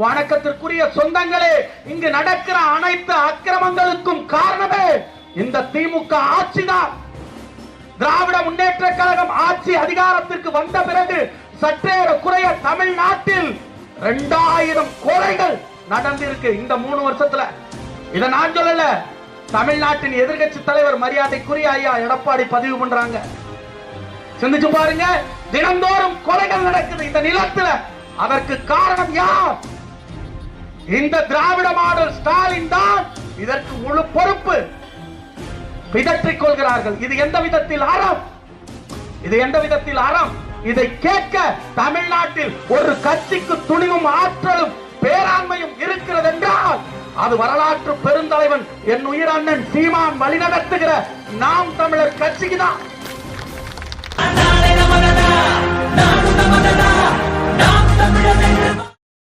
வணக்கத்திற்குரிய சொந்தங்களே இங்கு நடக்கிற அனைத்து அக்கிரமங்களுக்கும் காரணமே இந்த திமுக ஆட்சிதான். திராவிட முன்னேற்ற கழகம் ஆட்சி அதிகாரத்திற்கு வந்த பிறகு சற்றேற குறைய தமிழ்நாட்டில் இரண்டாயிரம் கொலைகள் நடந்திருக்கு இந்த மூணு வருஷத்துல. இதை நான் சொல்லல தமிழ்நாட்டின் எதிர்க்கட்சி தலைவர் மரியாதைக்குரிய ஐயா எடப்பாடி பதிவு பண்றாங்க. சிந்திச்சு பாருங்க தினந்தோறும் கொலைகள் நடக்குது இந்த நிலத்துல. அதற்கு காரணம் யார்? இந்த திராவிட மாடல் ஸ்டாலின் தான் இதற்கு முழு பொறுப்பு. பிதற்றிக் கொள்கிறார்கள். இது எந்த விதத்தில் அறம்? இது எந்த விதத்தில் அறம்? இதை கேட்க தமிழ்நாட்டில் ஒரு கட்சிக்கு துணிவும் ஆற்றலும் பேராண்மையும் இருக்கிறது என்றால் அது வரலாற்று பெருந்தலைவன் என் உயிர் அண்ணன் சீமான் வழிநடத்துகிற நாம் தமிழர் கட்சிக்கு